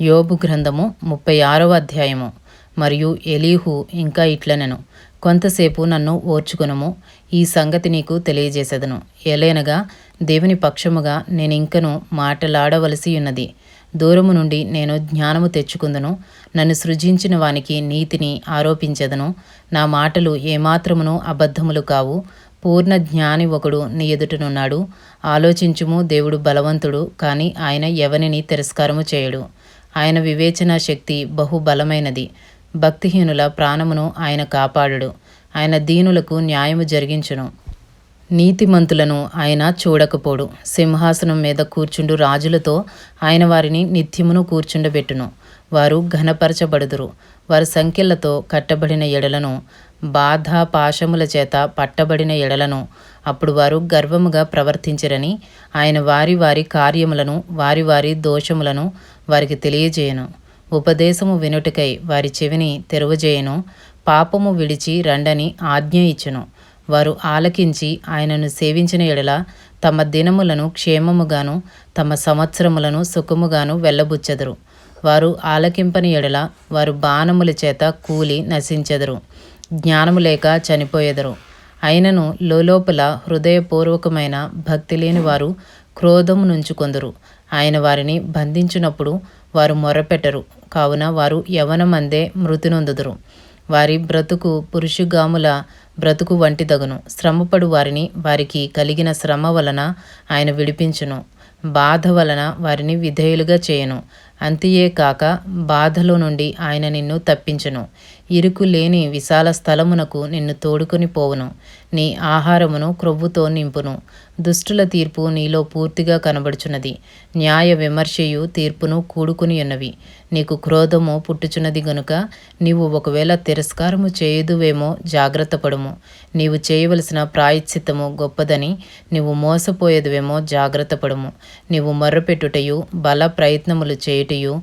యోబు గ్రంథము ముప్పై ఆరవ అధ్యాయము. మరియు ఎలీహు ఇంకా ఇట్లనెను కొంతసేపు నన్ను ఓర్చుకునము ఈ సంగతి నీకు తెలియజేసేదను. ఎలేనగా దేవుని పక్షముగా నేనింకను మాటలాడవలసి ఉన్నది దూరము నుండి నేను జ్ఞానము తెచ్చుకుందును నన్ను సృజించిన వానికి నీతిని ఆరోపించెదను. నా మాటలు ఏమాత్రమును అబద్ధములు కావు పూర్ణ జ్ఞాని ఒకడు నీ ఎదుటనున్నాడు. ఆలోచించుము దేవుడు బలవంతుడు కానీ ఆయన ఎవనిని తిరస్కారము చేయడు? ఆయన వివేచన శక్తి బహుబలమైనది. భక్తిహీనుల ప్రాణమును ఆయన కాపాడుడు. ఆయన దీనులకు న్యాయము జరిగించును. నీతిమంతులను ఆయన చూడకపోడు. సింహాసనం మీద కూర్చుండు రాజులతో ఆయన వారిని నిత్యమును కూర్చుండబెట్టును. వారు ఘనపరచబడుదురు. వారి సంఖ్యలతో కట్టబడిన ఎడలను బాధ పాశముల చేత పట్టబడిన ఎడలను అప్పుడు వారు గర్వముగా ప్రవర్తించరని ఆయన వారి వారి కార్యములను వారి వారి దోషములను వారికి తెలియజేయను. ఉపదేశము వినుటకై వారి చెవిని తెరువజేయను. పాపము విడిచి రండని ఆజ్ఞ ఇచ్చును. వారు ఆలకించి ఆయనను సేవించిన ఎడల తమ దినములను క్షేమముగాను తమ సంవత్సరములను సుఖముగాను వెళ్ళబుచ్చెదరు. వారు ఆలకింపని ఎడల వారు బాణముల చేత కూలి నశించెదరు. జ్ఞానము లేక చనిపోయేదరు. అయినను లోపల హృదయపూర్వకమైన భక్తి లేని వారు క్రోధము నుంచుకొందరు ఆయన వారిని బంధించినప్పుడు వారు మొరపెట్టరు. కావున వారు యవనమందే మృతి నొందుదురు వారి బ్రతుకు పురుషుగాముల బ్రతుకు వంటిదగును. శ్రమపడు వారిని వారికి కలిగిన శ్రమ వలన ఆయన విడిపించును. బాధ వలన వారిని విధేయులుగా చేయను. అంతియే కాక బాధలో నుండి ఆయన నిన్ను తప్పించును. ఇరుకు లేని విశాల స్థలమునకు నిన్ను తోడుకొని పోవును. నీ ఆహారమును క్రొవ్వుతో నింపును. దుష్టుల తీర్పు నీలో పూర్తిగా కనబడుచున్నది. న్యాయ విమర్శయు తీర్పును కూడుకుని ఉన్నవి. నీకు క్రోధము పుట్టుచున్నది గనుక నీవు ఒకవేళ తిరస్కారము చేయుదువేమో జాగ్రత్త పడుము. నీవు చేయవలసిన ప్రాయశ్చిత్తము గొప్పదని నీవు మోసపోయేదువేమో జాగ్రత్త పడుము. నీవు మొర్రపెట్టుటయు బల ప్రయత్నములు చేయుటయు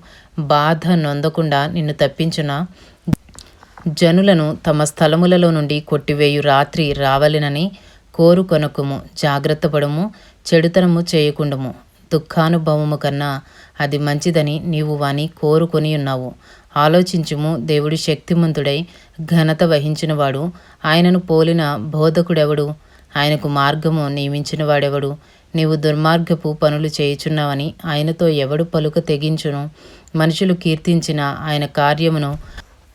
బాధ నొందకుండా నిన్ను తప్పించున? జనులను తమ స్థలములలో నుండి కొట్టివేయు రాత్రి రావలెనని కోరుకొనకుము జాగ్రత్త పడము చెడుతనము చేయకుండము. దుఃఖానుభవము కన్నా అది మంచిదని నీవు వాని కోరుకొని ఉన్నావు. ఆలోచించుము దేవుడు శక్తిమంతుడై ఘనత వహించినవాడు. ఆయనను పోలిన బోధకుడెవడు? ఆయనకు మార్గము నియమించిన వాడెవడు నీవు దుర్మార్గపు పనులు చేయుచున్నావని ఆయనతో ఎవడు పలుక తెగించును? మనుషులు కీర్తించిన ఆయన కార్యమును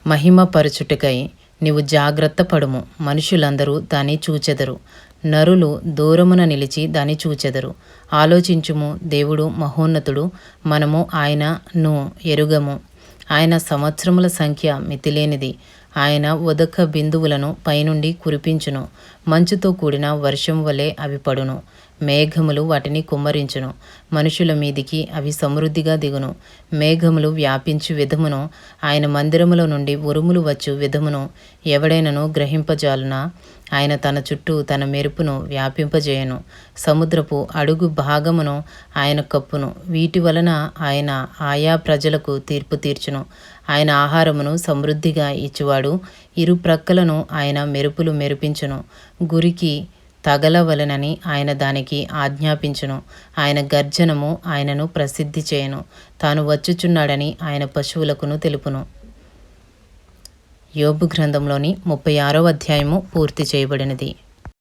మహిమపరచుటకై నీవు జాగ్రత్త పడుము మనుషులందరూ దాన్ని చూచెదరు. నరులు దూరమున నిలిచి దాని చూచెదరు. ఆలోచించుము దేవుడు మహోన్నతుడు మనము ఆయనను ఎరుగము. ఆయన సంవత్సరముల సంఖ్య మితిలేనిది. ఆయన ఉదక బిందువులను పైనుండి కురిపించును. మంచుతో కూడిన వర్షం వలె అవి పడును. మేఘములు వాటిని కుమ్మరించును. మనుషుల మీదికి అవి సమృద్ధిగా దిగును. మేఘములు వ్యాపించు విధమును ఆయన మందిరములో నుండి ఉరుములు వచ్చు విధమును ఎవడైనను గ్రహింపజాలున? ఆయన తన చుట్టూ తన మెరుపును వ్యాపింపజేయను. సముద్రపు అడుగు భాగమును ఆయన కప్పును. వీటి వలన ఆయన ఆయా ప్రజలకు తీర్పు తీర్చును. ఆయన ఆహారమును సమృద్ధిగా ఇచ్చువాడు. ఇరు ప్రక్కలను ఆయన మెరుపులు మెరిపించును. గురికి తగలవలనని ఆయన దానికి ఆజ్ఞాపించును. ఆయన గర్జనము ఆయనను ప్రసిద్ధి చేయను. తాను వచ్చుచున్నాడని ఆయన పశువులకును తెలుపును. యోబు గ్రంథంలోని ముప్పై ఆరో అధ్యాయము పూర్తి చేయబడినది.